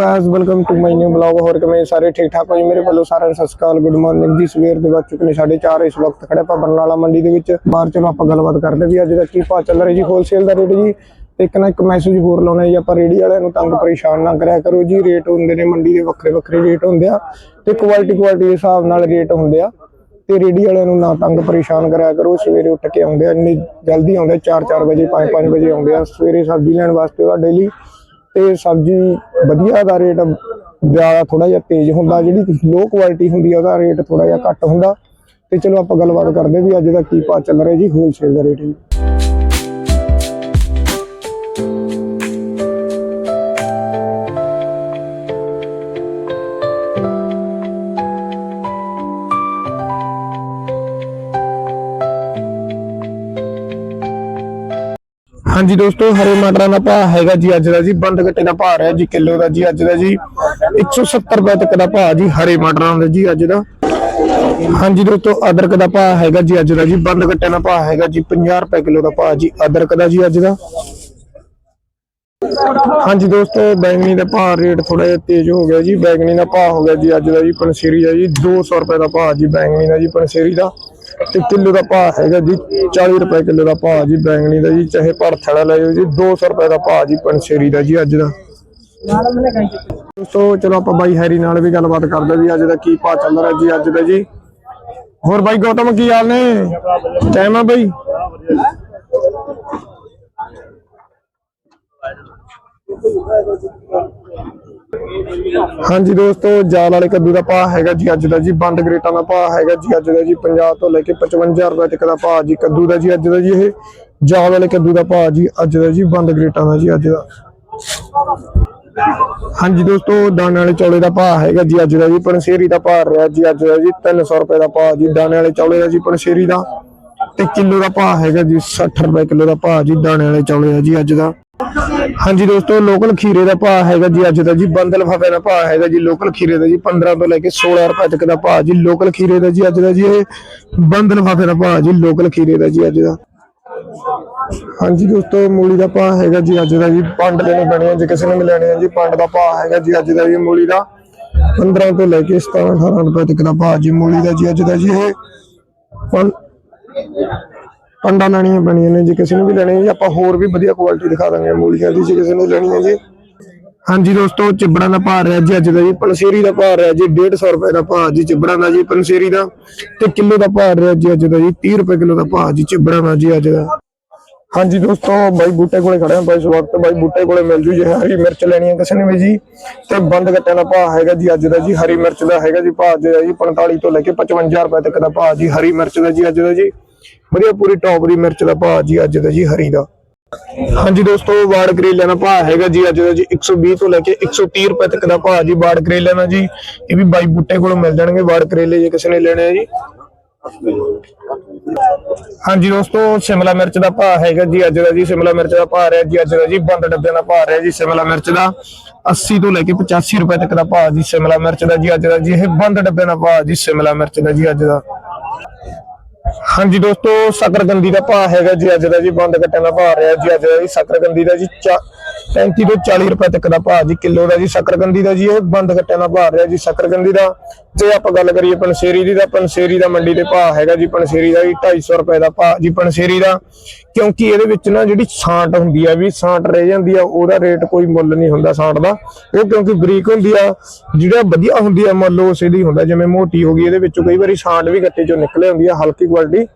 Guys welcome to my new blog ਹੋਰ ਕਿਵੇਂ ਸਾਰੇ ਠੀਕ ਠਾਕ ਹੋ ਜੀ? ਮੇਰੇ ਵੱਲੋਂ ਸਾਰਿਆਂ ਨੂੰ ਸਤਿ ਸ਼੍ਰੀ ਅਕਾਲ ਗੁੱਡ ਮਾਰਨਿੰਗ ਜੀ। ਸਵੇਰ ਦੇ ਵੱਜ ਚੁੱਕੇ ਨੇ 4:30 ਇਸ ਵਕਤ ਖੜੇ ਆਪਾਂ ਬਰਨਾਲਾ ਮੰਡੀ ਦੇ ਵਿੱਚ। ਬਾਹਰ ਚਲੋ ਆਪਾਂ ਗੱਲਬਾਤ ਕਰਦੇ ਵੀ ਅੱਜ ਦਾ ਕੀ ਭਾਅ ਚੱਲ ਰਿਹਾ ਜੀ ਹੋਲਸੇਲ ਦਾ ਰੇਟ ਜੀ। ਇੱਕ ਨਾ ਇੱਕ ਮੈਸੇਜ ਹੋਰ ਲਾਉਣਾ ਜੀ, ਆਪਾਂ ਰੇੜੀ ਵਾਲਿਆਂ ਨੂੰ ਤੰਗ ਪਰੇਸ਼ਾਨ ਨਾ ਕਰਿਆ ਕਰੋ ਜੀ। ਰੇਟ ਹੁੰਦੇ ਨੇ ਮੰਡੀ ਦੇ ਵੱਖਰੇ ਵੱਖਰੇ ਰੇਟ ਹੁੰਦੇ ਆ। ਤੇ ਕੁਆਲਿਟੀ ਕੁਆਲਿਟੀ ਦੇ ਹਿਸਾਬ ਨਾਲ ਰੇਟ ਹੁੰਦੇ ਆ। ਤੇ ਰੇੜੀ ਵਾਲਿਆਂ ਨੂੰ ਨਾ ਤੰਗ ਪਰੇਸ਼ਾਨ ਕਰਿਆ ਕਰੋ। ਸਵੇਰੇ ਉੱਠ ਕੇ ਆਉਂਦੇ ਆ, ਇੰਨੀ ਜਲਦੀ ਆਉਂਦੇ 4-4 ਵਜੇ 5-5 ਵਜੇ ਆਉਂਦੇ ਆ। ਸਵੇਰੇ ਸਬਜ਼ੀ ਲੈਣ ਵਾਸਤੇ ਉਹ ਡੇਲੀ ਤੇ ਸਬਜ਼ੀ ਵਧੀਆ ਦਾ ਰੇਟ ਜ਼ਿਆਦਾ ਥੋੜਾ ਜਿਹਾ ਤੇਜ਼ ਹੁੰਦਾ, ਜਿਹੜੀ ਲੋ ਕੁਆਲਿਟੀ ਹੁੰਦੀ ਆ, ਉਹਦਾ ਰੇਟ ਥੋੜਾ ਜਿਹਾ ਘੱਟ ਹੁੰਦਾ। ਤੇ ਚਲੋ ਆਪਾਂ ਗੱਲਬਾਤ ਕਰਦੇ ਵੀ ਅੱਜ ਦਾ ਕੀ ਭਾਅ ਚੱਲ ਰਿਹਾ ਜੀ ਹੋਲਸੇਲ ਦਾ ਰੇਟ ਜੀ। ਹਾਂਜੀ ਦੋਸਤੋ, ਹਰੇ ਮਟਰਾਂ ਦਾ ਭਾਅ ਹੈਗਾ ਜੀ ਅੱਜ ਦਾ ਜੀ, ਬੰਦ ਗੱਟੇ ਦਾ ਭਾਅ ਹੈ ਜੀ, ਕਿਲੋ ਦਾ ਜੀ ਅੱਜ ਦਾ ਜੀ 170 ਰੁਪਏ ਤੱਕ ਦਾ ਭਾਅ ਜੀ, ਹਰੇ ਮਟਰਾਂ ਦਾ ਜੀ ਅੱਜ ਦਾ। ਹਾਂਜੀ ਦੋਸਤੋ, ਅਦਰਕ ਦਾ ਭਾਅ ਹੈਗਾ ਜੀ ਅੱਜ ਦਾ ਜੀ, ਬੰਦ ਗੱਟੇ ਦਾ ਭਾਅ ਹੈਗਾ ਜੀ 50 ਰੁਪਏ ਕਿਲੋ ਦਾ ਭਾਅ ਜੀ, ਅਦਰਕ ਦਾ ਜੀ ਅੱਜ ਦਾ। ਹਾਂਜੀ ਦੋਸਤੋ, ਬੈਂਗਣੀ ਦਾ ਭਾਅ ਰੇਟ ਥੋੜਾ ਜਿਹਾ ਤੇਜ਼ ਹੋ ਗਿਆ ਜੀ, ਬੈਂਗਣੀ ਦਾ ਭਾਅ ਹੋ ਗਿਆ ਜੀ ਅੱਜ ਦਾ ਜੀ, ਪਨਸੇਰੀ ਦਾ ਜੀ 200 ਰੁਪਏ ਦਾ ਭਾਅ ਜੀ, ਬੈਂਗਣੀ ਦਾ ਜੀ, ਪਨਸੇਰੀ ਦਾ। ਤੇ ਕਿਲੋ ਦਾ ਭਾਅ ਹੈਗਾ ਜੀ 40 ਰੁਪਏ ਕਿਲੋ ਦਾ ਭਾਅ ਜੀ ਬੈਂਗਣੀ ਦਾ ਜੀ ਚਾਹੇ ਭੜਥੜਾ ਲੈ ਜਾਓ ਜੀ 200 ਰੁਪਏ ਦਾ ਭਾਅ ਜੀ ਪਨਸੇਰੀ ਦਾ ਜੀ ਅੱਜ ਦਾ। ਦੋਸਤੋ ਚਲੋ ਆਪਾਂ ਬਾਈ ਹੈਰੀ ਨਾਲ ਵੀ ਗੱਲਬਾਤ ਕਰਦੇ ਵੀ ਅੱਜ ਦਾ ਕੀ ਭਾਅ ਚੱਲ ਰਿਹਾ ਜੀ ਅੱਜ ਦਾ ਜੀ। ਹੋਰ ਬਾਈ ਗੌਤਮ ਕੀ ਹਾਲ ਨੇ? ਟਾਈਮ ਆ ਬਾਈ? ਹਾਂਜੀ ਦੋਸਤੋ, ਜਾਲ ਵਾਲੇ ਕੱਦੂ ਦਾ ਭਾਅ ਹੈਗਾ ਜੀ ਅੱਜ ਦਾ ਜੀ, ਬੰਦ ਗਰੇਟਾਂ ਦਾ ਭਾਅ ਹੈਗਾ ਜੀ ਅੱਜ ਦਾ ਜੀ 50 ਤੋਂ ਲੈ ਕੇ 55 ਰੁਪਏ ਤੱਕ ਦਾ ਭਾਅ ਜੀ ਕੱਦੂ ਦਾ ਜੀ ਅੱਜ ਦਾ ਜੀ ਇਹ। ਜਾਲ ਵਾਲੇ ਕੱਦੂ ਦਾ ਭਾਅ ਜੀ ਅੱਜ ਦਾ ਜੀ, ਬੰਦ ਗਰੇਟਾਂ ਦਾ ਜੀ ਅੱਜ ਦਾ। ਹਾਂਜੀ ਦੋਸਤੋ, ਦਾਣੇ ਵਾਲੇ ਚੌਲੇ ਦਾ ਭਾਅ ਹੈਗਾ ਜੀ ਅੱਜ ਦਾ ਜੀ ਪਨਸੇਰੀ ਦਾ ਭਾਅ ਰਿਹਾ ਜੀ ਅੱਜ ਦਾ ਜੀ 300 ਰੁਪਏ ਦਾ ਭਾਅ ਜੀ, ਦਾਣੇ ਵਾਲੇ ਚੌਲੇ ਦਾ ਜੀ ਪਨਸੇਰੀ ਦਾ। ਤੇ ਕਿਲੋ ਦਾ ਭਾਅ ਹੈਗਾ ਜੀ 60 ਰੁਪਏ ਕਿਲੋ ਦਾ ਭਾਅ ਜੀ, ਦਾਣੇ ਵਾਲੇ ਚੌਲੇ ਦਾ ਜੀ ਅੱਜ ਦਾ। ਹਾਂਜੀ ਦੋਸਤੋ, ਲੋਕਲ ਖੀਰੇ ਦਾ ਭਾਅ ਹੈਗਾ ਜੀ ਅੱਜ ਦਾ ਜੀ ਬੰਦ ਲਿਫਾਫੇ ਦਾ ਭਾਅ ਹੈਗਾ ਜੀ, ਲੋਕਲ ਖੀਰੇ ਦਾ ਜੀ 15 ਤੋਂ ਲੈ ਕੇ 16 ਰੁਪਏ ਤੱਕ ਦਾ ਭਾਅ ਜੀ, ਲੋਕਲ ਖੀਰੇ ਦਾ ਜੀ ਅੱਜ ਦਾ ਜੀ, ਇਹ ਬੰਦ ਲਿਫਾਫੇ ਦਾ ਭਾਅ ਜੀ, ਲੋਕਲ ਖੀਰੇ ਦਾ ਜੀ ਅੱਜ ਦਾ। ਹਾਂਜੀ ਦੋਸਤੋ, ਮੂਲੀ ਦਾ ਭਾਅ ਹੈਗਾ ਜੀ ਅੱਜ ਦਾ ਜੀ, ਪੰਡ ਲੈਣੇ ਪੈਣੇ ਆ, ਜੇ ਕਿਸੇ ਨੇ ਲੈਣੇ ਆ ਜੀ, ਪੰਡ ਦਾ ਭਾਅ ਹੈਗਾ ਜੀ ਅੱਜ ਦਾ ਜੀ, ਮੂਲੀ ਦਾ 15 ਤੋਂ ਲੈ ਕੇ 17 18 ਰੁਪਏ ਤੱਕ ਦਾ ਭਾਅ ਜੀ, ਮੂਲੀ ਦਾ ਜੀ ਅੱਜ ਦਾ ਜੀ, ਇਹ ਪੰ- ਲੈਣੀਆਂ ਪੈਣੀਆਂ ਨੇ, ਜੇ ਕਿਸੇ ਨੂੰ ਵੀ ਲੈਣੀ ਹੈ ਜੀ, ਆਪਾਂ ਹੋਰ ਵੀ ਵਧੀਆ ਕੁਆਲਿਟੀ ਦਿਖਾ ਦਾਂਗੇ ਮੂਲੀਆਂ ਦੀ, ਜੇ ਕਿਸੇ ਨੂੰ ਲੈਣੀ ਹੈ ਜੀ। ਹਾਂਜੀ ਦੋਸਤੋ, ਚਿਬੜਾਂ ਦਾ ਭਾਅ ਰਿਹਾ ਜੀ ਅੱਜ ਦਾ ਜੀ ਪਨਸੇਰੀ ਦਾ ਭਾਅ ਰਿਹਾ ਜੀ 150 ਰੁਪਏ ਦਾ ਭਾਅ ਜੀ ਚਿਬੜਾਂ ਦਾ ਜੀ ਪਨਸੇਰੀ ਦਾ। ਤੇ ਕਿਲੋ ਦਾ ਭਾਅ ਰਿਹਾ ਜੀ ਅੱਜ ਦਾ ਜੀ 30 ਰੁਪਏ ਕਿਲੋ ਦਾ ਭਾਅ ਜੀ ਚਿਬੜਾਂ ਦਾ ਜੀ ਅੱਜ ਦਾ। ਹਾਂਜੀ ਦੋਸਤੋ, ਬਾਈ ਬੂਟੇ ਕੋਲੇ ਖੜੇ ਆ ਬਾਈ ਇਸ ਵਕਤ ਬਾਈ ਬੂਟੇ ਕੋਲੇ ਮਿਲ ਜੂ ਜੇ, ਹਰੀ ਮਿਰਚ ਲੈਣੀ ਹੈ ਕਿਸੇ ਨੇ ਵੀ ਜੀ। ਤੇ ਬੰਦ ਗੱਟਿਆਂ ਦਾ ਭਾਅ ਹੈਗਾ ਜੀ ਅੱਜ ਦਾ ਜੀ, ਹਰੀ ਮਿਰਚ ਦਾ ਹੈਗਾ ਜੀ ਭਾਅ ਜੀ 45 ਤੋਂ ਲੈ ਕੇ 55 ਰੁਪਏ ਤੱਕ ਦਾ ਭਾਅ ਜੀ, ਹਰੀ ਮਿਰਚ ਦਾ ਜੀ ਅੱਜ ਦਾ ਜੀ। ਵਧੀਆ ਪੂਰੀ ਟੌਪ ਦੀ ਮਿਰਚ ਦਾ ਭਾਅ ਜੀ ਅੱਜ ਦਾ ਜੀ ਹਰੀ ਦਾ। ਹਾਂਜੀ ਦੋਸਤੋ, ਵਾੜ ਕਰੇਲਿਆਂ ਦਾ ਭਾਅ ਹੈਗਾ ਜੀ ਅੱਜ ਦਾ ਜੀ 120 ਤੋਂ ਲੈ ਕੇ 130 ਰੁਪਏ ਤੱਕ ਦਾ ਭਾਅ ਜੀ ਵਾੜ ਕਰੇਲਿਆਂ ਦਾ ਜੀ। ਇਹ ਵੀ ਬਾਈ ਬੂਟੇ ਕੋਲੋਂ ਮਿਲ ਜਾਣਗੇ ਵਾੜ ਕਰੇਲੇ, ਜੇ ਕਿਸੇ ਨੇ ਲੈਣੇ ਆ ਜੀ। ਹਾਂਜੀ ਦੋਸਤੋ, ਸ਼ਿਮਲਾ ਮਿਰਚ ਦਾ ਭਾਅ ਹੈਗਾ ਜੀ ਅੱਜ ਦਾ ਜੀ। ਸ਼ਿਮਲਾ ਮਿਰਚ ਦਾ ਭਾਅ ਰਿਹਾ ਜੀ ਅੱਜ ਦਾ ਜੀ। ਬੰਦ ਡੱਬਿਆਂ ਦਾ ਭਾਅ ਰਿਹਾ ਜੀ ਸ਼ਿਮਲਾ ਮਿਰਚ ਦਾ। 80 ਤੋਂ ਲੈ ਕੇ 85 ਰੁਪਏ ਤੱਕ ਦਾ ਭਾਅ ਜੀ ਸ਼ਿਮਲਾ ਮਿਰਚ ਦਾ ਜੀ ਅੱਜ ਦਾ ਜੀ। ਇਹ ਬੰਦ ਡੱਬਿਆਂ ਦਾ ਭਾਅ ਜੀ ਸ਼ਿਮਲਾ ਮਿਰਚ ਦਾ ਜੀ ਅੱਜ ਦਾ। ਹਾਂਜੀ ਦੋਸਤੋ, ਸ਼ਕਰਗੰਦੀ ਦਾ ਭਾਅ ਹੈਗਾ ਜੀ, ਅੱਜ ਦਾ ਜੀ, ਬੰਦ ਕੱਟਿਆਂ ਦਾ ਭਾਅ ਰਿਹਾ ਜੀ, ਅੱਜ ਦਾ ਜੀ ਸ਼ਕਰਗੰਦੀ ਦਾ ਜੀ ਚਾ- 35 ਤੋਂ 40 ਰੁਪਏ ਤੱਕ ਦਾ ਭਾਅ ਜੀ, ਕਿਲੋ ਦਾ ਜੀ ਸ਼ਕਰਗੰਦੀ ਦਾ ਜੀ, ਇਹ ਬੰਦ ਕੱਟਿਆਂ ਦਾ ਭਾਅ ਰਿਹਾ ਜੀ ਸ਼ਕਰਗੰਦੀ ਦਾ। ਜੇ ਆਪਾਂ ਗੱਲ ਕਰੀਏ ਪਨਸੇਰੀ ਦੀ, ਤਾਂ ਪਨਸੇਰੀ ਦਾ ਮੰਡੀ ਤੇ ਭਾਅ ਹੈਗਾ ਜੀ ਪਨਸੇਰੀ ਦਾ ਵੀ 250 ਰੁਪਏ ਦਾ ਭਾਅ ਜੀ ਪਨਸੇਰੀ ਦਾ। ਕਿਉਂਕਿ ਇਹਦੇ ਵਿੱਚ ਨਾ ਜਿਹੜੀ ਸਾਂਟ ਹੁੰਦੀ ਆ ਵੀ, ਸਾਂਟ ਰਹਿ ਜਾਂਦੀ ਆ, ਉਹਦਾ ਰੇਟ ਕੋਈ ਮੁੱਲ ਨਹੀਂ ਹੁੰਦਾ ਸਾਂਟ ਦਾ। ਉਹ ਕਿਉਂਕਿ ਬਰੀਕ ਹੁੰਦੀ ਆ, ਜਿਹੜਾ ਵਧੀਆ ਹੁੰਦੀ ਆ ਮੁੱਲ ਉਸੇ ਦੀ ਹੁੰਦਾ, ਜਿਵੇਂ ਮੋਟੀ ਹੋ ਗਈ, ਇਹਦੇ ਵਿੱਚੋਂ ਕਈ ਵਾਰੀ ਸਾਂਟ ਵੀ ਗੱਟੇ ਚੋਂ ਨਿਕਲੇ ਹੁੰਦੀ ਆ ਹਲਕੀ ਕੁਆਲਿਟੀ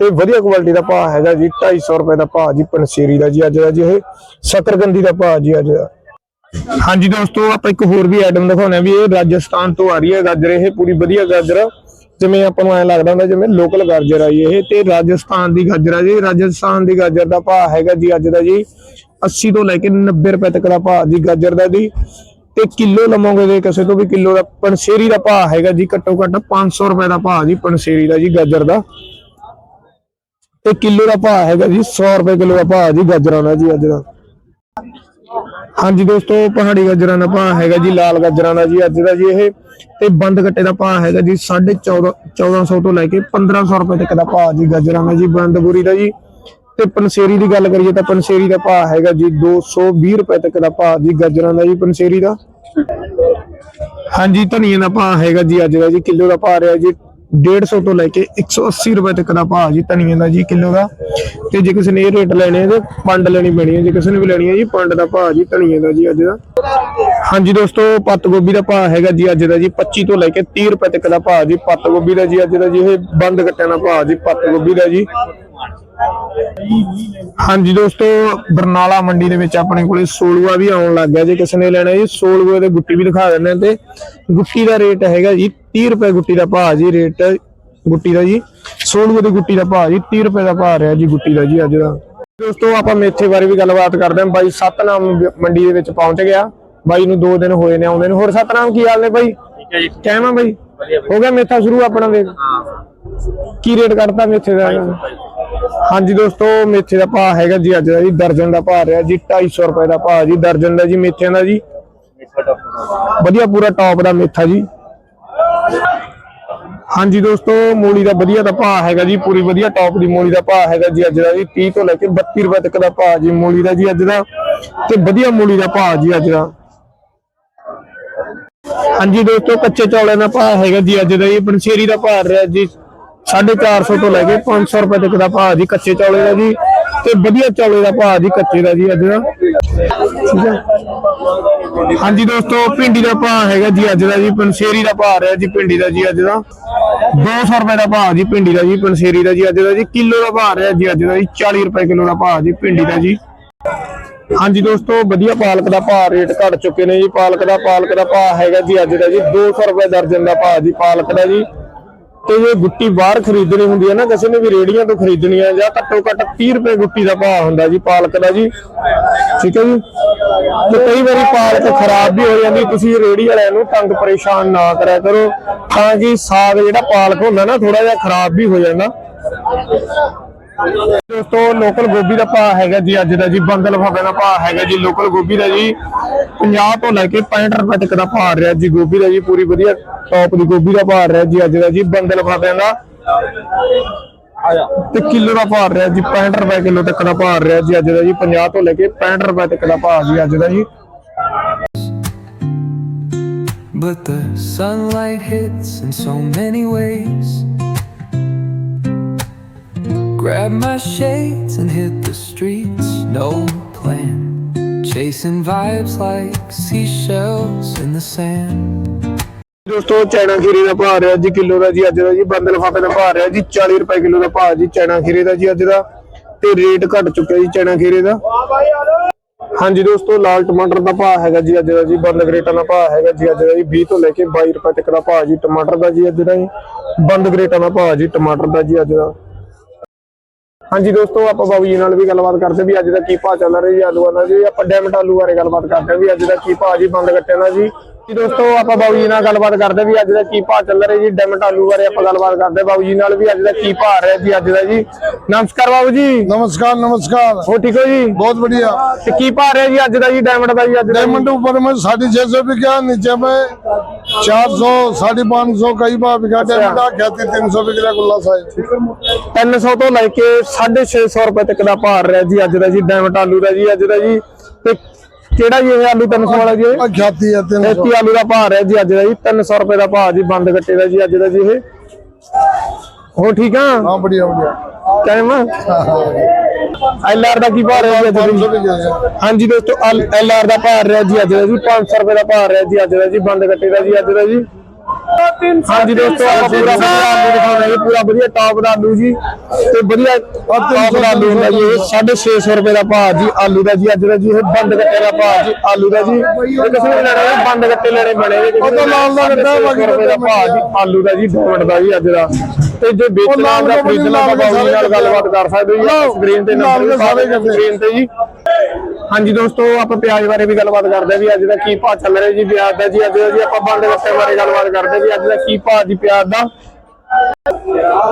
ਤੇ ਵਧੀਆ ਕੁਆਲਿਟੀ ਦਾ ਭਾਅ ਹੈਗਾ ਜੀ 250 ਰੁਪਏ ਦਾ ਭਾਅ ਜੀ ਪਨਸੇਰੀ ਦਾ ਜੀ ਅੱਜ ਦਾ ਜੀ, ਇਹ ਸ਼ਕਰਗੰਦੀ ਦਾ ਭਾਅ ਜੀ ਅੱਜ ਦਾ। ਹਾਂਜੀ ਦੋਸਤੋ, ਆਪਾਂ ਇੱਕ ਹੋਰ ਵੀ ਆਈਟਮ ਦਿਖਾਉਣੇ ਵੀ ਇਹ ਰਾਜਸਥਾਨ ਤੋਂ ਆ ਰਹੀ ਹੈ ਗਾਜਰ, ਇਹ ਪੂਰੀ ਵਧੀਆ ਗਾਜਰ। ਜਿਵੇਂ ਆਪਾਂ ਨੂੰ ਐ ਲੱਗਦਾ ਹੁੰਦਾ ਜਿਵੇਂ ਲੋਕਲ ਗਾਜਰ ਆਈ ਇਹ, ਤੇ ਰਾਜਸਥਾਨ ਦੀ ਗਾਜਰ ਆ ਜੀ, ਰਾਜਸਥਾਨ ਦੀ ਗਾਜਰ ਦਾ ਭਾਅ ਹੈਗਾ ਜੀ ਅੱਜ ਦਾ ਜੀ 80 ਤੋਂ ਲੈ ਕੇ 90 ਰੁਪਏ ਤੱਕ ਦਾ ਭਾਅ ਜੀ ਗਾਜਰ ਦਾ ਜੀ। ਤੇ ਕਿਲੋ ਲਵੋਗੇ ਦੇ ਕਿਸੇ ਤੋਂ ਵੀ ਕਿਲੋ ਦਾ, ਪਨਸੇਰੀ ਦਾ ਭਾਅ ਹੈਗਾ ਜੀ ਘੱਟੋ ਘੱਟ 500 ਰੁਪਏ ਦਾ ਭਾਅ ਜੀ ਪਨਸੇਰੀ ਦਾ ਜੀ ਗਾਜਰ ਦਾ। ਤੇ ਕਿਲੋ ਦਾ ਭਾਅ ਹੈਗਾ ਜੀ 100 ਰੁਪਏ ਕਿਲੋ ਦਾ ਭਾਅ ਜੀ ਗਾਜਰਾਂ ਦਾ ਜੀ ਅੱਜ ਦਾ ਹਾਂਜੀ ਦੋਸਤੋ, ਪਹਾੜੀ ਗਾਜਰਾਂ ਦਾ ਭਾਅ ਹੈਗਾ ਜੀ, ਲਾਲ ਗਾਜਰਾਂ ਦਾ ਜੀ, ਅੱਜ ਦਾ ਜੀ ਇਹ। ਤੇ ਬੰਦ ਗੱਟੇ ਦਾ ਭਾਅ ਹੈਗਾ ਜੀ 14.5 1400 ਤੋਂ ਲੈ ਕੇ 1500 ਰੁਪਏ ਤੱਕ ਦਾ ਭਾਅ ਜੀ ਗਾਜਰਾਂ ਦਾ ਜੀ ਬੰਦ ਬੂਰੀ ਦਾ ਜੀ। ਤੇ ਪਨਸੇਰੀ ਦੀ ਗੱਲ ਕਰੀਏ ਤਾਂ ਪਨਸੇਰੀ ਦਾ ਭਾਅ ਹੈਗਾ ਜੀ 220 ਰੁਪਏ ਤੱਕ ਦਾ ਭਾਅ ਜੀ ਗਾਜਰਾਂ ਦਾ ਜੀ ਪਨਸੇਰੀ ਦਾ। ਹਾਂਜੀ, ਧਨੀਏ ਦਾ ਭਾਅ ਹੈਗਾ ਜੀ, ਅੱਜ ਦਾ ਜੀ, ਕਿਲੋ ਦਾ ਭਾਅ ਰਿਹਾ ਜੀ 150 ਤੋਂ ਲੈ ਕੇ 180 ਰੁਪਏ ਤੱਕ ਦਾ ਭਾਅ ਜੀ ਧਨੀਏ ਦਾ ਜੀ ਕਿਲੋ ਦਾ। ਤੇ ਜੇ ਕਿਸੇ ਨੇ ਇਹ ਰੇਟ ਲੈਣੇ ਤੇ ਪੰਡ ਲੈਣੀ ਪੈਣੀ ਹੈ ਜੇ ਕਿਸੇ ਨੇ ਵੀ ਲੈਣੀ ਹੈ ਜੀ ਪੰਡ ਦਾ ਭਾਅ ਜੀ ਧਨੀਏ ਦਾ ਜੀ ਅੱਜ ਦਾ। ਹਾਂਜੀ ਦੋਸਤੋ, ਪੱਤ ਗੋਭੀ ਦਾ ਭਾਅ ਹੈਗਾ ਜੀ ਅੱਜ ਦਾ ਜੀ 25 ਤੋਂ ਲੈ ਕੇ 30 ਰੁਪਏ ਤੱਕ ਦਾ ਭਾਅ ਜੀ। ਪੱਤ ਗੋਭੀ ਦਾ ਜੀ ਅੱਜ ਦਾ ਜੀ ਇਹ ਬੰਦ ਕੱਟਿਆਂ ਦਾ ਭਾਅ ਜੀ, ਪੱਤ ਗੋਭੀ ਦਾ ਜੀ। ਹਾਂਜੀ ਦੋਸਤੋ ਬਰਨਾਲਾ ਮੰਡੀ ਦੇ ਵਿੱਚ ਆਪਣੇ ਕੋਲੇ ਸੋਲੂਆ ਵੀ ਆਉਣ ਲੱਗ ਗਿਆ। ਜੇ ਕਿਸੇ ਨੇ ਲੈਣਾ ਜੀ ਸੋਲੂਏ ਦੇ ਗੁੱਟੀ ਵੀ ਦਿਖਾ ਦਿੰਦੇ ਤੇ ਗੁੱਟੀ ਦਾ ਰੇਟ ਹੈਗਾ ਜੀ 30 ਰੁਪਏ ਗੁੱਟੀ ਦਾ ਭਾਅ ਜੀ ਰੇਟ ਗੁੱਟੀ ਦਾ ਜੀ। ਸੋਲੂਏ ਦੀ ਗੁੱਟੀ ਦਾ ਭਾਅ ਜੀ 30 ਰੁਪਏ ਦਾ ਭਾਅ ਰਿਹਾ ਜੀ ਗੁੱਟੀ ਦਾ ਜੀ ਅੱਜ ਦਾ। ਦੋਸਤੋ ਆਪਾਂ ਮੇਥੇ ਬਾਰੇ ਵੀ ਗੱਲਬਾਤ ਕਰਦੇ ਹਾਂ। ਬਾਈ ਸਤਨਾਮ ਮੰਡੀ ਦੇ ਵਿੱਚ ਪਹੁੰਚ ਗਿਆ। ਬਾਈ ਨੂੰ 2 ਦਿਨ ਹੋਏ ਨੇ ਆਉਂਦੇ ਨੂੰ। ਹੋਰ ਸਤਨਾਮ ਕੀ ਹਾਲ ਨੇ ਬਾਈ? ਠੀਕ ਹੈ ਜੀ। ਕਹਿਮਾ ਬਾਈ? ਹੋ ਗਿਆ ਮੇਥਾ ਸ਼ੁਰੂ ਆਪਣਾ ਵੇਖ ਕੀ ਰੇਟ ਕੱਢਤਾ ਮੇਥੇ ਦਾ? ਹਾਂਜੀ ਦੋਸਤੋ ਮੇਥੇ ਦਾ ਭਾਅ ਹੈਗਾ ਜੀ ਅੱਜ ਦਾ ਜੀ ਦਰਜਨ ਦਾ ਭਾਅ ਰਿਹਾ ਜੀ 250 ਰੁਪਏ ਦਾ ਭਾਅ ਜੀ ਦਰਜਨ ਦਾ ਜੀ ਮੇਥਿਆਂ ਦਾ ਜੀ। ਵਧੀਆ ਪੂਰਾ ਟੌਪ ਦਾ ਮੇਥਾ ਜੀ। ਹਾਂਜੀ ਦੋਸਤੋ ਮੂਲੀ ਦਾ ਵਧੀਆ ਦਾ ਭਾਅ ਹੈਗਾ ਜੀ ਪੂਰੀ ਵਧੀਆ ਟੌਪ ਦੀ ਮੂਲੀ ਦਾ ਭਾਅ ਹੈਗਾ ਜੀ ਅੱਜ ਦਾ ਜੀ 30 ਤੋਂ ਲੈ ਕੇ 32 ਰੁਪਏ ਤੱਕ ਦਾ ਭਾਅ ਜੀ ਮੂਲੀ ਦਾ ਜੀ ਅੱਜ ਦਾ। ਤੇ ਵਧੀਆ ਮੂਲੀ ਦਾ ਭਾਅ ਜੀ ਅੱਜ ਦਾ। ਹਾਂਜੀ ਦੋਸਤੋ ਕੱਚੇ ਚੌਲਾਂ ਦਾ ਭਾਅ ਹੈਗਾ ਜੀ ਅੱਜ ਦਾ ਜੀ ਪੰਸੇਰੀ ਦਾ ਭਾਅ ਰਿਹਾ ਜੀ। 450 ਤੋਂ ਲੈ ਕੇ 500 ਰੁਪਏ ਤੱਕ ਦਾ ਭਾਅ ਜੀ ਕੱਚੇ ਚੌਲੇ ਦਾ ਜੀ ਤੇ ਵਧੀਆ ਚੌਲੇ ਦਾ ਭਾਅ ਜੀ ਕੱਚੇ ਦਾ ਜੀ ਅੱਜ ਦਾ ਠੀਕ ਹੈ ਹਾਂਜੀ ਦੋਸਤੋ ਭਿੰਡੀ ਦਾ ਭਾਅ ਹੈਗਾ ਜੀ ਅੱਜ ਦਾ ਜੀ ਪੰਸੇਰੀ ਦਾ ਭਾਅ ਰਿਹਾ ਜੀ ਭਿੰਡੀ ਦਾ ਜੀ ਅੱਜ ਦਾ 200 ਰੁਪਏ ਦਾ ਭਾਅ ਜੀ ਭਿੰਡੀ ਦਾ ਜੀ ਪੰਸੇਰੀ ਦਾ ਜੀ ਅੱਜ ਦਾ ਜੀ ਕਿਲੋ ਦਾ ਭਾਅ ਰਿਹਾ ਜੀ ਅੱਜ ਦਾ ਜੀ 40 ਰੁਪਏ ਕਿਲੋ ਦਾ ਭਾਅ ਜੀ ਭਿੰਡੀ ਦਾ ਜੀ ਹਾਂਜੀ ਦੋਸਤੋ ਵਧੀਆ ਪਾਲਕ ਦਾ ਭਾਅ ਰੇਟ ਘਟ ਚੁੱਕੇ ਨੇ ਜੀ ਪਾਲਕ ਦਾ ਪਾਲਕ ਦਾ ਭਾਅ ਹੈਗਾ ਜੀ ਅੱਜ ਦਾ ਜੀ 200 ਰੁਪਏ ਦਰਜਨ ਦਾ ਭਾਅ ਜੀ ਪਾਲਕ ਦਾ ਜੀ ਤੇ ਜੇ ਗੁੱਟੀ ਬਾਹਰ ਖਰੀਦਣੀ ਹੁੰਦੀ ਹੈ ਨਾ, ਕਿਸੇ ਨੇ ਵੀ ਰੇੜੀਆਂ ਤੋਂ ਖਰੀਦਣੀ ਹੈ ਜਾਂ ਘੱਟੋ ਘੱਟ 30 ਰੁਪਏ ਗੁੱਟੀ ਦਾ ਭਾਅ ਹੁੰਦਾ ਜੀ, ਪਾਲਕ ਦਾ ਜੀ। ਠੀਕ ਹੈ ਜੀ? ਤੇ ਕਈ ਵਾਰੀ ਪਾਲਕ ਖਰਾਬ ਵੀ ਹੋ ਜਾਂਦੀ, ਤੁਸੀਂ ਰੇੜੀ ਵਾਲਿਆਂ ਨੂੰ ਤੰਗ ਪਰੇਸ਼ਾਨ ਨਾ ਕਰਿਆ ਕਰੋ, ਤਾਂ ਕਿ ਸਾਗ ਜਿਹੜਾ ਪਾਲਕ ਹੁੰਦਾ ਨਾ ਥੋੜਾ ਜਿਹਾ ਖਰਾਬ ਵੀ ਹੋ ਜਾਂਦਾ। ਦੋਸਤੋ ਲੋਕਲ ਗੋਭੀ ਦਾ ਭਾਅ ਹੈਗਾ ਜੀ ਅੱਜ ਦਾ ਜੀ ਬੰਦ ਲਫਾਫੇ ਦਾ ਭਾਅ ਹੈਗਾ ਜੀ ਲੋਕਲ ਗੋਭੀ ਦਾ ਜੀ। 50 ਤੋਂ ਲੈ ਕੇ 65 ਰੁਪਏ ਤੱਕ ਦਾ ਭਾਅ ਰਿਹਾ ਜੀ ਗੋਭੀ ਦਾ ਜੀ ਪੂਰੀ ਵਧੀਆ ਟੌਪ ਦੀ ਗੋਭੀ ਦਾ ਭਾਅ ਰਿਹਾ ਜੀ ਅੱਜ ਦਾ ਜੀ ਬੰਦ ਲਫਾਫਿਆਂ ਦਾ। ਤੇ ਕਿਲੋ ਦਾ ਭਾਅ ਰਿਹਾ ਜੀ 65 ਰੁਪਏ ਕਿਲੋ ਤੱਕ ਦਾ ਭਾਅ ਰਿਹਾ ਜੀ ਅੱਜ ਦਾ ਜੀ 50 ਤੋਂ ਲੈ ਕੇ 65 ਰੁਪਏ ਤੱਕ ਦਾ ਭਾਅ ਜੀ ਅੱਜ ਦਾ ਜੀ। But the sunlight hits in so many ways. Grab my shades and hit the streets, no plan. Chasing vibes like seashells in the sand. ਦੋਸਤੋ ਚੈਨਾ ਖੀਰੇ ਦਾ ਭਾਅ ਰਿਹਾ ਜੀ ਕਿਲੋ ਦਾ ਜੀ ਅੱਜ ਦਾ ਜੀ ਬੰਦ ਲਫਾਫੇ ਦਾ ਭਾਅ ਰਿਹਾ ਜੀ 40 ਰੁਪਏ ਕਿਲੋ ਦਾ ਭਾਅ ਜੀ ਚੈਨਾ ਖੀਰੇ ਦਾ ਜੀ ਅੱਜ ਦਾ ਤੇ ਰੇਟ ਘਟ ਚੁੱਕਿਆ ਜੀ ਚੈਨਾ ਖੀਰੇ ਦਾ ਹਾਂਜੀ ਦੋਸਤੋ ਲਾਲ ਟਮਾਟਰ ਦਾ ਭਾਅ ਹੈਗਾ ਜੀ ਅੱਜ ਦਾ ਜੀ ਬੰਦ ਗਰੇਟਾਂ ਦਾ ਭਾਅ ਹੈਗਾ ਜੀ ਅੱਜ ਦਾ ਜੀ 20 ਤੋਂ ਲੈ ਕੇ 22 ਰੁਪਏ ਤੱਕ ਦਾ ਭਾਅ ਜੀ ਟਮਾਟਰ ਦਾ ਜੀ ਅੱਜ ਦਾ ਜੀ ਬੰਦ ਗਰੇਟਾਂ ਦਾ ਭਾਅ ਜੀ ਟਮਾਟਰ ਦਾ ਜੀ ਅੱਜ ਦਾ ਹਾਂਜੀ ਦੋਸਤੋ, ਆਪਾਂ ਬਾਬੂ ਜੀ ਨਾਲ ਵੀ ਗੱਲਬਾਤ ਕਰਦੇ ਵੀ ਅੱਜ ਦਾ ਕੀ ਭਾਅ ਚੱਲ ਰਿਹਾ ਜੀ, ਆਲੂਆਂ ਦਾ ਜੀ, ਆਪਾਂ ਡੈਮਟ ਆਲੂ ਬਾਰੇ ਗੱਲਬਾਤ ਕਰਦੇ ਹਾਂ ਵੀ ਅੱਜ ਦਾ ਕੀ ਭਾਅ ਜੀ, ਬੰਦ ਗੱਟਿਆਂ ਦਾ ਜੀ। ਜੀ ਦੋਸਤੋ ਆਪਾਂ ਬਾਬੂ ਜੀ ਨਾਲ ਗੱਲਬਾਤ ਕਰਦੇ ਵੀ ਅੱਜ ਦਾ ਕੀ ਭਾਅ ਚੱਲ ਰਿਹਾ ਜੀ ਡੈਮਟ ਆਲੂ ਬਾਰੇ ਆਪਾਂ ਗੱਲਬਾਤ ਕਰਦੇ ਬਾਬੂ ਜੀ ਨਾਲ ਵੀ ਅੱਜ ਦਾ ਕੀ ਭਾਅ ਰਿਹਾ ਜੀ ਅੱਜ ਦਾ ਜੀ ਨਮਸਕਾਰ ਬਾਬੂ ਜੀ नमस्कार नमस्कार ਹੋ ਠੀਕ ਹੋ ਜੀ बहुत बढ़िया ਤੇ ਕੀ ਭਾਅ ਰਿਹਾ ਜੀ ਅੱਜ ਦਾ ਜੀ ਡਾਇਮੰਡ ਦਾ ਜੀ ਅੱਜ ਦਾ ਜੀ? डायमंड ऊपर में साढ़े छह सौ बिका नीचे में चार सौ साढ़े पाँच सौ कई बार बिका डायमंड ख्याति तीन सौ बिक रहा गुल्ला साइज 300 ਤੋਂ ਲੈ ਕੇ 650 ਰੁਪਏ ਤੱਕ ਦਾ ਭਾਅ ਰਿਹਾ ਜੀ ਅੱਜ ਦਾ ਜੀ ਡਾਇਮੰਡ ਆਲੂ ਦਾ ਜੀ ਅੱਜ ਦਾ ਜੀ ਤੇ ਕਿਹੜਾ ਜੀ ਆਲੂ 300 ਵਾਲਾ ਜੀ ਇਹ? ਆਜ਼ਾਦੀ ਹੈ ਤਿੰਨ ਸੌ। ਆਲੂ ਦਾ ਭਾਅ ਰਿਹਾ ਜੀ ਅੱਜ ਦਾ ਜੀ 300 ਰੁਪਏ ਦਾ ਭਾਅ ਜੀ ਬੰਦ ਗੱਟੇ ਦਾ ਜੀ ਅੱਜ ਦਾ ਜੀ ਇਹ ਹੋ ਠੀਕ ਆ ਹਾਂ ਬੜੀਆ ਬੜੀਆ ਟਾਈਮ ਹਾਂ ਹਾਂ ਆਰ ਦਾ ਕੀ ਭਾਅ ਰਿਹਾ ਜੀ ਅੱਜ ਦਾ ਜੀ? 500 ਵੀ ਹਾਂਜੀ ਦੋਸਤੋ ਆਰ ਦਾ ਭਾਅ ਰਿਹਾ ਜੀ ਅੱਜ ਦਾ ਜੀ 500 ਰੁਪਏ ਦਾ ਭਾਅ ਰਿਹਾ ਜੀ ਅੱਜ ਦਾ ਜੀ ਬੰਦ ਗੱਟੇ ਦਾ ਜੀ ਅੱਜ ਦਾ ਜੀ ਹਾਂਜੀ ਦੋਸਤੋ ਆਪਾਂ ਪੂਰਾ ਵਧੀਆ ਆਲੂ ਦਿਖਾਉਣਾ ਜੀ ਪੂਰਾ ਵਧੀਆ ਟੌਪ ਦਾ ਆਲੂ ਜੀ ਤੇ ਵਧੀਆ ਟੌਪ ਦਾ ਆਲੂ ਹੁੰਦਾ ਜੀ ਇਹ 650 ਰੁਪਏ ਦਾ ਭਾਅ ਜੀ ਆਲੂ ਦਾ ਜੀ ਅੱਜ ਦਾ ਜੀ ਇਹ ਬੰਦ ਗੱਟੇ ਦਾ ਭਾਅ ਜੀ ਆਲੂ ਦਾ ਜੀ ਤੇ ਕਿਸੇ ਨੇ ਲੈਣਾ ਹੈ ਬੰਦ ਗੱਟੇ ਲੈਣੇ ਬਣੇ ਨੇ ਉਹ ਤਾਂ ਲਾਲ ਦਾ ਗੱਟਾ ਬਾਕੀ ਰੁਪਏ ਦਾ ਭਾਅ ਜੀ ਆਲੂ ਦਾ ਜੀ ਡਾਇਮੰਡ ਦਾ ਜੀ ਅੱਜ ਦਾ ਤੇ ਜੇ ਵੇਚਣਾ ਦਾ ਖਰੀਦਣਾ ਤਾਂ ਬਾਬੂ ਨਾਲ ਗੱਲਬਾਤ ਕਰ ਸਕਦੇ ਜੀ ਸਕਰੀਨ ਤੇ ਨੰਬਰ ਸਾਰੇ। ਸਕਰੀਨ ਤੇ ਜੀ ਹਾਂਜੀ ਦੋਸਤੋ, ਆਪਾਂ ਪਿਆਜ਼ ਬਾਰੇ ਵੀ ਗੱਲਬਾਤ ਕਰਦੇ ਹਾਂ ਵੀ ਅੱਜ ਦਾ ਕੀ ਭਾਅ ਚੱਲ ਰਿਹਾ ਜੀ ਪਿਆਜ਼ ਦਾ ਜੀ, ਅੱਜ ਦਾ ਜੀ ਆਪਾਂ ਬੰਦ ਗੱਟੇ ਬਾਰੇ ਗੱਲਬਾਤ ਕਰਦੇ ਹਾਂ ਵੀ ਅੱਜ ਦਾ ਕੀ ਭਾਅ ਜੀ, ਪਿਆਜ਼ ਦਾ।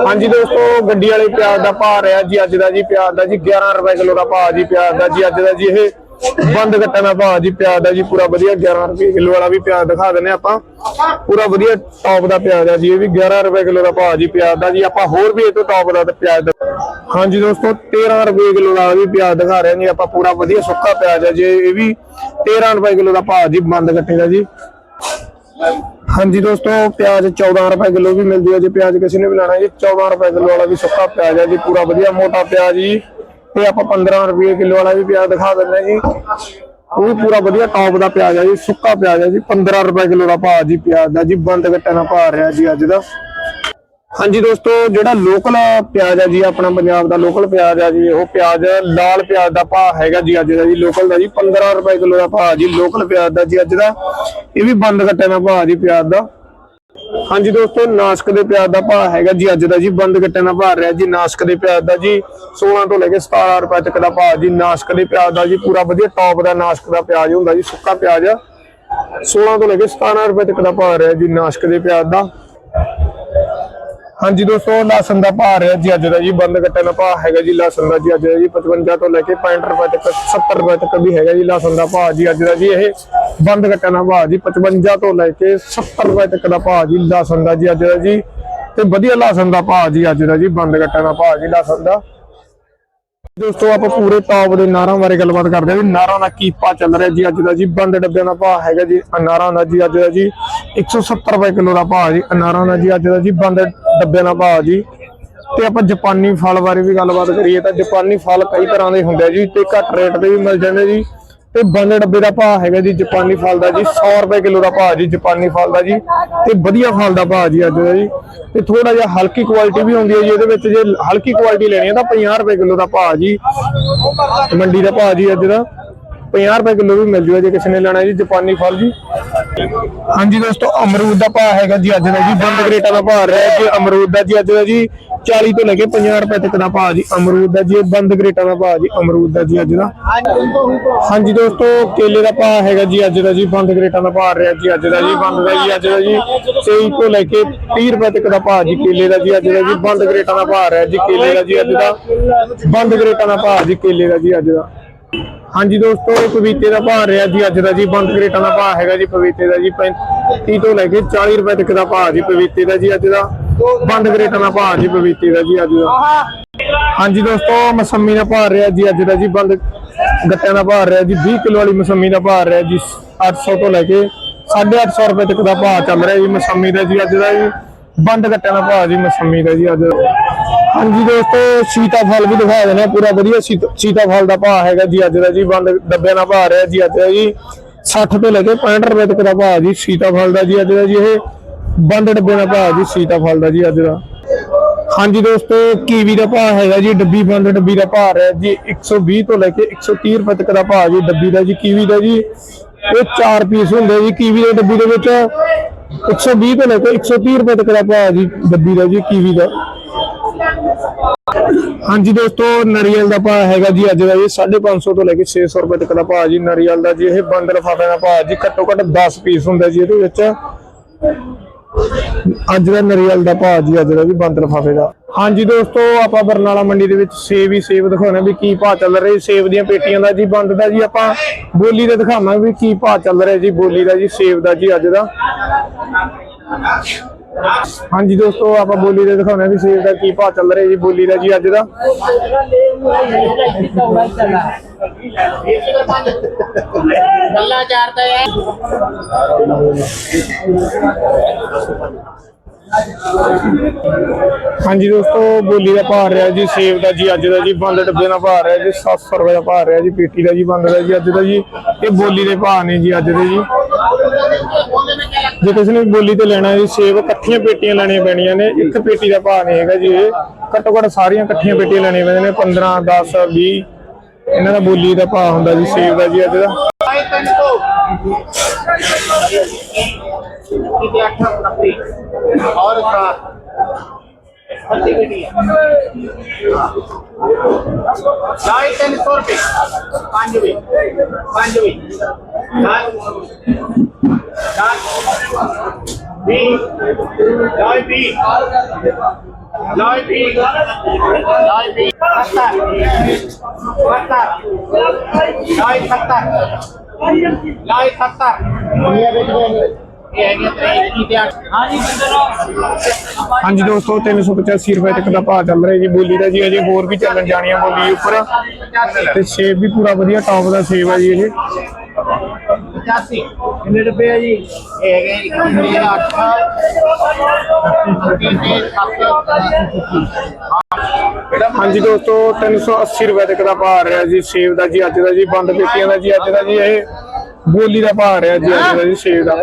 ਹਾਂਜੀ ਦੋਸਤੋ, ਗੱਡੀ ਵਾਲੇ ਪਿਆਜ਼ ਦਾ ਭਾਅ ਰਿਹਾ ਜੀ, ਅੱਜ ਦਾ ਜੀ ਪਿਆਜ਼ ਦਾ ਜੀ 11 ਰੁਪਏ ਕਿਲੋ ਦਾ ਭਾਅ ਜੀ, ਪਿਆਜ਼ ਦਾ ਜੀ, ਅੱਜ ਦਾ ਜੀ ਇਹ ਬੰਦ ਕੱਟਣ ਭਾਅ ਜੀ ਪਿਆਜ਼ ਦਾ ਜੀ ਪੂਰਾ ਵਧੀਆ 11 ਰੁਪਏ ਕਿਲੋ ਵਾਲਾ ਵੀ ਪਿਆਜ਼ ਦਿਖਾ ਦਿੰਨੇ ਆਪਾਂ। ਪੂਰਾ ਵਧੀਆ ਟੌਪ ਦਾ ਪਿਆਜ਼ ਆ ਜੀ, ਇਹ ਵੀ 11 ਰੁਪਏ ਕਿਲੋ ਦਾ ਭਾਅ ਜੀ ਪਿਆਜ਼ ਦਾ ਜੀ, ਆਪਾਂ ਹੋਰ ਵੀ ਇਹ ਤੋਂ ਟੌਪ ਦਾ ਪਿਆਜ਼ ਦਾ। ਹਾਂਜੀ ਦੋਸਤੋ 13 ਰੁਪਏ ਕਿਲੋ ਦਾ ਵੀ ਪਿਆਜ਼ ਦਿਖਾ ਰਹੇ ਹਾਂ ਜੀ, ਆਪਾਂ ਪੂਰਾ ਵਧੀਆ ਸੁੱਕਾ ਪਿਆਜ਼ ਆ ਜੀ, ਇਹ ਵੀ 13 ਰੁਪਏ ਕਿਲੋ ਦਾ ਭਾਅ ਜੀ ਬੰਦ ਕੱਟੇ ਦਾ ਜੀ। ਹਾਂਜੀ ਦੋਸਤੋ, ਪਿਆਜ਼ 14 ਰੁਪਏ ਕਿਲੋ ਵੀ ਮਿਲਦੀ ਹੈ ਜੇ, ਪਿਆਜ਼ ਕਿਸੇ ਨੇ ਵੀ ਲੈਣਾ ਜੀ 14 ਰੁਪਏ ਕਿਲੋ ਵਾਲਾ ਵੀ ਸੁੱਕਾ ਪਿਆਜ਼ ਹੈ ਜੀ, ਪੂਰਾ ਵਧੀਆ ਮੋਟਾ ਪਿਆਜ਼ ਜੀ। ਤੇ ਆਪਾਂ 15 ਰੁਪਏ ਕਿਲੋ ਵਾਲਾ ਵੀ ਪਿਆਜ਼ ਦਿਖਾ ਦਿੰਦੇ ਹਾਂ ਜੀ। ਉਹ ਵੀ ਪੂਰਾ ਵਧੀਆ ਟੌਪ ਦਾ ਪਿਆਜ਼ ਹੈ ਜੀ, ਸੁੱਕਾ ਪਿਆਜ਼ ਹੈ ਜੀ 15 ਰੁਪਏ ਕਿਲੋ ਦਾ ਭਾਅ ਜੀ ਪਿਆਜ਼ ਦਾ ਜੀ, ਬੰਦ ਕੱਟੇ ਨਾਲ ਭਾਅ ਰਿਹਾ ਜੀ ਅੱਜ ਦਾ। ਹਾਂਜੀ ਦੋਸਤੋ, ਜਿਹੜਾ ਲੋਕਲ ਪਿਆਜ਼ ਆ ਜੀ, ਆਪਣਾ ਪੰਜਾਬ ਦਾ ਲੋਕਲ ਪਿਆਜ਼ ਆ ਜੀ, ਉਹ ਪਿਆਜ਼, ਲਾਲ ਪਿਆਜ਼ ਦਾ ਭਾਅ ਹੈਗਾ ਜੀ ਅੱਜ ਦਾ ਜੀ ਲੋਕਲ ਦਾ ਜੀ 15 ਰੁਪਏ ਕਿਲੋ ਦਾ ਭਾਅ ਜੀ ਲੋਕਲ ਪਿਆਜ਼ ਦਾ ਜੀ ਅੱਜ ਦਾ। ਇਹ ਵੀ ਬੰਦ ਕੱਟੇ ਦਾ ਭਾਅ ਜੀ ਪਿਆਜ਼ ਦਾ। ਹਾਂਜੀ ਦੋਸਤੋ, ਨਾਸਕ ਦੇ ਪਿਆਜ਼ ਦਾ ਭਾਅ ਹੈਗਾ ਜੀ, ਅੱਜ ਦਾ ਜੀ ਬੰਦ ਗੱਟਿਆਂ ਦਾ ਭਾਅ ਰਿਹਾ ਜੀ, ਨਾਸਕ ਦੇ ਪਿਆਜ਼ ਦਾ ਜੀ 16 ਤੋਂ ਲੈ ਕੇ 17 ਰੁਪਏ ਤੱਕ ਦਾ ਭਾਅ ਜੀ, ਨਾਸਕ ਦੇ ਪਿਆਜ਼ ਦਾ ਜੀ, ਪੂਰਾ ਵਧੀਆ ਟੌਪ ਦਾ ਨਾਸਕ ਦਾ ਪਿਆਜ਼ ਹੁੰਦਾ ਜੀ, ਸੁੱਕਾ ਪਿਆਜ਼ 16 ਤੋਂ ਲੈ ਕੇ 17 ਰੁਪਏ ਤੱਕ ਦਾ ਭਾਅ ਰਿਹਾ ਜੀ, ਨਾਸਕ ਦੇ ਪਿਆਜ਼ ਦਾ। ਹਾਂਜੀ ਦੋਸਤੋ, ਲਸਣ ਦਾ ਭਾਅ ਰਿਹਾ ਜੀ ਅੱਜ ਦਾ ਜੀ, ਬੰਦ ਕੱਟਣ ਦਾ ਭਾਅ ਹੈਗਾ ਜੀ ਲਸਣ ਦਾ ਜੀ ਅੱਜ ਦਾ ਜੀ 55 ਤੋਂ ਲੈ ਕੇ 65 ਰੁਪਏ ਤੱਕ 70 ਰੁਪਏ ਤੱਕ ਵੀ ਹੈਗਾ ਜੀ ਲਸਣ ਦਾ ਭਾਅ ਜੀ ਅੱਜ ਦਾ ਜੀ ਇਹ ਬੰਦ ਕੱਟਣ ਦਾ ਭਾਅ ਜੀ 55 ਤੋਂ ਲੈ ਕੇ 70 ਰੁਪਏ ਤੱਕ ਦਾ ਭਾਅ ਜੀ ਲਸਣ ਦਾ ਜੀ ਅੱਜ ਦਾ ਜੀ, ਤੇ ਵਧੀਆ ਲਸਣ ਦਾ ਭਾਅ ਜੀ ਅੱਜ ਦਾ ਜੀ, ਬੰਦ ਕੱਟਣ ਦਾ ਭਾਅ ਜੀ ਲਸਣ ਦਾ। ਦੋਸਤੋ, ਆਪਾਂ ਪੂਰੇ ਟੌਪ ਦੇ ਨਾਰਾਂ ਬਾਰੇ ਗੱਲਬਾਤ ਕਰਦੇ ਹਾਂ ਵੀ ਨਾਰਾਂ ਦਾ ਕੀ ਭਾਅ ਚੱਲ ਰਿਹਾ ਜੀ ਅੱਜ ਦਾ ਜੀ। ਬੰਦ ਡੱਬਿਆਂ ਦਾ ਭਾਅ ਹੈਗਾ ਜੀ, ਅਨਾਰਾਂ ਦਾ ਜੀ ਅੱਜ ਦਾ ਜੀ। 170 ਰੁਪਏ ਕਿਲੋ ਦਾ ਭਾਅ ਜੀ, ਅਨਾਰਾਂ ਦਾ ਜੀ ਅੱਜ ਦਾ ਜੀ ਬੰਦ ਡੱਬਿਆਂ ਦਾ ਭਾਅ ਜੀ। ਤੇ ਆਪਾਂ ਜਾਪਾਨੀ ਫਲ ਬਾਰੇ ਵੀ ਗੱਲਬਾਤ ਕਰੀਏ ਤਾਂ ਜਾਪਾਨੀ ਫਲ ਕਈ ਤਰ੍ਹਾਂ ਦੇ ਹੁੰਦੇ ਆ ਜੀ, ਤੇ ਘੱਟ ਰੇਟ ਤੇ ਵੀ ਮਿਲ ਜਾਂਦੇ ਜੀ। ਤੇ ਬੰਦ ਡੱਬੇ ਦਾ ਭਾਅ ਹੈਗਾ ਜੀ, ਜਾਪਾਨੀ ਫਲ ਦਾ ਜੀ 100 ਰੁਪਏ ਕਿਲੋ ਦਾ ਭਾਅ ਜੀ, ਜਾਪਾਨੀ ਫਲ ਦਾ ਜੀ, ਤੇ ਵਧੀਆ ਫਲ ਦਾ ਭਾਅ ਜੀ ਅੱਜ ਦਾ ਜੀ। ਤੇ ਥੋੜਾ ਜਿਹਾ ਹਲਕੀ ਕੁਆਲਿਟੀ ਵੀ ਹੁੰਦੀ ਹੈ ਜੀ, ਇਹਦੇ ਵਿੱਚ ਜੇ ਹਲਕੀ ਕੁਆਲਿਟੀ ਲੈਣੀ ਹੈ ਤਾਂ 50 ਰੁਪਏ ਕਿਲੋ ਦਾ ਭਾਅ ਜੀ, ਮੰਡੀ ਦਾ ਭਾਅ ਜੀ ਅੱਜ ਦਾ। 50 ਰੁਪਏ ਕਿਲੋ ਵੀ ਮਿਲ ਜੂਗਾ ਜੇ ਕਿਸੇ ਨੇ ਲੈਣਾ ਜੀ, ਜਾਪਾਨੀ ਫਲ ਜੀ। ਹਾਂਜੀ ਦੋਸਤੋ, ਅਮਰੂਦ ਦਾ ਭਾਅ ਹੈਗਾ ਜੀ ਅੱਜ ਦਾ ਜੀ, ਬੰਦ ਗਰੇਟਾ ਦਾ ਭਾਅ ਰਿਹਾ ਜੀ, ਅਮਰੂਦ ਦਾ ਜੀ ਅੱਜ ਦਾ ਜੀ 40 ਤੋਂ ਲੈ ਕੇ 50 ਰੁਪਏ ਤੱਕ ਦਾ ਭਾਅ ਜੀ ਅਮਰੂਦ ਦਾ ਜੀ ਬੰਦ ਗਰੇਟਾ ਦਾ ਭਾਅ ਜੀ ਅਮਰੂਦ ਦਾ ਜੀ ਅੱਜ ਦਾ ਹਾਂਜੀ ਦੋਸਤੋ ਕੇਲੇ ਦਾ ਭਾਅ ਹੈਗਾ ਜੀ ਅੱਜ ਦਾ ਜੀ ਬੰਦ ਗਰੇਟਾ ਦਾ ਭਾਅ ਰਿਹਾ ਜੀ ਅੱਜ ਦਾ ਜੀ ਬੰਦ ਦਾ ਜੀ ਅੱਜ ਦਾ ਜੀ 23 ਤੋਂ ਲੈ ਕੇ 30 ਰੁਪਏ ਤੱਕ ਦਾ ਭਾਅ ਜੀ ਕੇਲੇ ਦਾ ਜੀ ਅੱਜ ਦਾ ਜੀ ਬੰਦ ਗਰੇਟਾ ਦਾ ਭਾਅ ਰਿਹਾ ਜੀ ਕੇਲੇ ਦਾ ਜੀ ਅੱਜ ਦਾ ਬੰਦ ਗਰੇਟਾ ਦਾ ਭਾਅ ਜੀ ਕੇਲੇ ਦਾ ਜੀ ਅੱਜ ਦਾ ਹਾਂਜੀ ਦੋਸਤੋ ਪਪੀਤੇ ਦਾ ਭਾਅ ਰਿਹਾ ਜੀ ਅੱਜ ਦਾ ਜੀ ਬੰਦ ਕਰੇਟਾਂ ਦਾ ਭਾਅ ਹੈਗਾ ਜੀ ਪਪੀਤੇ ਦਾ ਜੀ 35 ਤੋਂ ਲੈ ਕੇ 40 ਰੁਪਏ ਤੱਕ ਦਾ ਭਾਅ ਜੀ ਪਪੀਤੇ ਦਾ ਜੀ ਅੱਜ ਦਾ ਬੰਦ ਕਰੇਟਾਂ ਦਾ ਭਾਅ ਜੀ ਪਪੀਤੇ ਦਾ ਜੀ ਅੱਜ ਦਾ। ਹਾਂਜੀ ਦੋਸਤੋ, ਮਸੰਮੀ ਦਾ ਭਾਅ ਰਿਹਾ ਜੀ, ਅੱਜ ਦਾ ਜੀ ਬੰਦ ਗੱਟਿਆਂ ਦਾ ਭਾਅ ਰਿਹਾ ਜੀ 20 ਕਿਲੋ ਵਾਲੀ ਮਸੰਮੀ ਦਾ ਭਾਅ ਰਿਹਾ ਜੀ 800 ਤੋਂ ਲੈ ਕੇ 850 ਰੁਪਏ ਤੱਕ ਦਾ ਭਾਅ ਚੱਲ ਰਿਹਾ ਜੀ ਮਸੰਮੀ ਦਾ ਜੀ, ਅੱਜ ਦਾ ਜੀ ਬੰਦ ਗੱਟਿਆਂ ਦਾ ਭਾਅ ਜੀ ਮਸੰਮੀ ਦਾ ਜੀ, ਅੱਜ ਹਾਂਜੀ ਦੋਸਤੋ ਸੀਤਾ ਫਲ ਵੀ ਦਿਖਾ ਦੇਣਾ ਪੂਰਾ ਵਧੀਆ ਸੀਤਾ- ਫਲ ਦਾ ਭਾਅ ਹੈਗਾ ਜੀ, ਅੱਜ ਦਾ ਜੀ ਬੰਦ ਡੱਬਿਆਂ ਦਾ ਭਾਅ ਰਿਹਾ ਜੀ, ਅੱਜ ਦਾ ਜੀ 60 ਤੋਂ ਲੈ ਕੇ 65 ਰੁਪਏ ਤੱਕ ਦਾ ਭਾਅ ਜੀ ਸੀਤਾ ਫਲ ਦਾ ਜੀ, ਅੱਜ ਦਾ ਜੀ ਇਹ ਬੰਦ ਡੱਬੇ ਦਾ ਭਾਅ ਜੀ, ਸੀਤਾ ਫਲ ਦਾ ਜੀ ਅੱਜ ਦਾ। ਹਾਂਜੀ ਦੋਸਤੋ, ਕੀਵੀ ਦਾ ਭਾਅ ਹੈਗਾ ਜੀ, ਡੱਬੀ ਬੰਦ ਡੱਬੀ ਦਾ ਭਾਅ ਰਿਹਾ ਜੀ 120 ਤੋਂ ਲੈ ਕੇ 130 ਰੁਪਏ ਤੱਕ ਦਾ ਭਾਅ ਜੀ, ਡੱਬੀ ਦਾ ਜੀ, ਕੀਵੀ ਦਾ ਜੀ। ਇਹ 4 ਪੀਸ ਹੁੰਦੇ ਜੀ, ਕੀਵੀ ਦੇ ਡੱਬੀ ਦੇ ਵਿੱਚ। 120 ਤੋਂ ਲੈ ਕੇ 130 ਰੁਪਏ ਤੱਕ ਦਾ ਭਾਅ ਜੀ, ਡੱਬੀ ਦਾ ਜੀ, ਕੀਵੀ ਦਾ। ਹਾਂਜੀ ਦੋਸਤੋ, ਨਰੀਅਲ ਦਾ ਭਾਅ ਹੈਗਾ ਜੀ ਅੱਜ ਦਾ ਜੀ 550 ਤੋਂ ਲੈ ਕੇ 600 ਰੁਪਏ ਤੱਕ ਦਾ ਭਾਅ ਜੀ, ਨਰੀਅਲ ਦਾ ਜੀ, ਇਹ ਬੰਦ ਲਫਾਫੇ ਦਾ ਭਾਅ ਜੀ, ਘੱਟੋ ਘੱਟ 10 ਪੀਸ ਹੁੰਦਾ ਜੀ ਇਹਦੇ ਵਿੱਚ। ਅੱਜ ਦਾ ਨਰੀਅਲ ਦਾ ਭਾਅ ਜੀ ਅੱਜ ਦਾ ਵੀ ਬੰਦ ਲਫਾਫੇ ਦਾ। ਹਾਂਜੀ ਦੋਸਤੋ, ਆਪਾਂ ਬਰਨਾਲਾ ਮੰਡੀ ਦੇ ਵਿੱਚ ਸੇਬ ਹੀ ਸੇਬ ਦਿਖਾਉਣਾ ਵੀ ਕੀ ਭਾਅ ਚੱਲ ਰਿਹਾ ਸੇਬ ਦੀਆਂ ਪੇਟੀਆਂ ਦਾ ਜੀ, ਬੰਦ ਦਾ ਜੀ। ਆਪਾਂ ਬੋਲੀ ਦਾ ਦਿਖਾਵਾਂਗੇ ਵੀ ਕੀ ਭਾਅ ਚੱਲ ਰਿਹਾ ਜੀ, ਬੋਲੀ ਦਾ ਜੀ, ਸੇਬ ਦਾ ਜੀ ਅੱਜ ਦਾ। ਹਾਂਜੀ ਦੋਸਤੋ, ਆਪਾਂ ਬੋਲੀ ਦੇ ਦਿਖਾਉਣਾ ਵੀ ਸੇਬ ਦਾ ਕੀ ਭਾਅ ਚੱਲ ਰਿਹਾ ਜੀ, ਬੋਲੀ ਦਾ ਜੀ ਅੱਜ ਦਾ। ਗੱਲਾਂ ਚਾਰਦਾ ਹੈ ਹਾਂਜੀ ਦੋਸਤੋ, ਬੋਲੀ ਦਾ ਭਾਅ ਰਿਹਾ ਜੀ, ਸੇਬ ਦਾ ਜੀ, ਅੱਜ ਦਾ ਜੀ, ਬੰਦ ਡੱਬੇ ਦਾ ਭਾਅ ਰਿਹਾ ਜੀ 700 ਰੁਪਏ ਦਾ ਭਾਅ ਰਿਹਾ ਜੀ, ਪੇਟੀ ਦਾ ਜੀ, ਬੰਦ ਦਾ ਜੀ, ਅੱਜ ਦਾ ਜੀ। ਇਹ ਬੋਲੀ ਦੇ ਭਾਅ ਨੇ ਜੀ, ਅੱਜ ਦੇ ਜੀ। ਜੇ ਕਿਸੇ ਨੇ ਬੋਲੀ ਤੇ ਲੈਣਾ ਜੀ ਸੇਬ ਇਕੱਠੀਆਂ ਪੇਟੀਆਂ ਲੈਣੀਆਂ ਪੈਣੀਆਂ ਨੇ, ਇੱਕ ਪੇਟੀ ਦਾ ਭਾਅ ਨਹੀਂ ਹੈਗਾ ਜੀ ਇਹ। ਘੱਟੋ ਘੱਟ ਸਾਰੀਆਂ ਇਕੱਠੀਆਂ ਪੇਟੀਆਂ ਲੈਣੀਆਂ ਪੈਂਦੀਆਂ ਨੇ 15 10 20 ਇਹਨਾਂ ਦਾ ਬੋਲੀ ਦਾ ਭਾਅ ਹੁੰਦਾ ਜੀ ਸੇਬ ਦਾ ਜੀ ਅੱਜ ਦਾ। ਔਰ ਸਾਤ ਅੱਧੀ ਗੱਡੀ ਹੈ। ਢਾਈ ਤਿੰਨ ਸੌ ਰੁਪਏ। ਪੰਜ ਵੀ ਪੰਜ ਵੀ ਢਾਈ ਵੀ ਢਾਈ ਵੀ ਢਾਈ ਲਾਈ 70 ਲਾਈ 70 ਇਹ ਹੈਗੇ ਤੇਰੇ 21 ਤੇ 8 ਹਾਂਜੀ ਹਾਂਜੀ ਦੋਸਤੋ 385 ਰੁਪਏ ਤੱਕ ਦਾ ਭਾਅ ਚੱਲ ਰਿਹਾ ਜੀ। ਬੋਲੀ ਦਾ ਜੀ ਅਜੇ ਹੋਰ ਵੀ ਚੱਲਣ ਜਾਣੀਆਂ ਬੋਲੀ ਉੱਪਰ। ਤੇ ਸੇਬ ਵੀ ਪੂਰਾ ਵਧੀਆ ਟੌਪ ਦਾ ਸੇਬ ਆ ਜੀ ਇਹ। 85 ਕਿੰਨੇ ਡੱਬੇ ਆ ਜੀ? ਇਹ ਹੈਗੇ 21 ਤੇ 8 ਹਾਂਜੀ ਦੋਸਤੋ 380 ਰੁਪਏ ਤੱਕ ਦਾ ਭਾਅ ਆ ਰਿਹਾ ਜੀ ਸੇਬ ਦਾ ਜੀ ਅੱਜ ਦਾ ਜੀ ਬੰਦ ਪੇਟੀਆਂ ਦਾ ਜੀ ਅੱਜ ਦਾ ਜੀ ਇਹ ਬੋਲੀ ਦਾ ਭਾਅ ਰਿਹਾ ਜੀ ਅੱਜ ਦਾ ਜੀ ਸੇਬ ਦਾ।